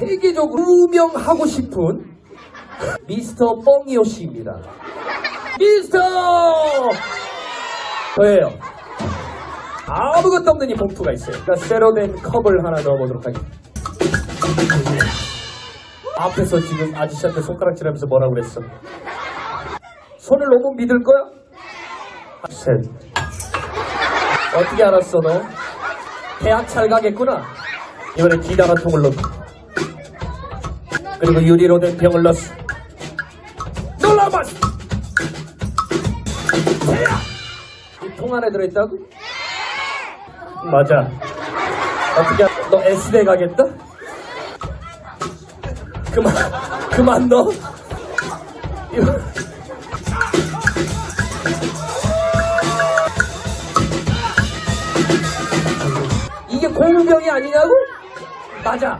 세계적으로 유명하고 싶은 미스터 뻥이오 씨입니다. 미스터! 저예요. 아무것도 없는 이 봉투가 있어요. 그러니까 쇠로 된 컵을 하나 넣어보도록 하겠습니다. 앞에서 지금 아저씨한테 손가락질 하면서 뭐라고 그랬어? 손을 너무 믿을 거야? 셋. 어떻게 알았어 너? 대학 잘 가겠구나. 이번에 기다 한 통을 넣고 그리고 유리로 된 병을 넣었어. 새야! 이통 안에 들어있다고? 맞아. 어떻게 알- 너 S대 가겠다? 그만 그만. 이거 이게 공병이 아니냐고? 맞아.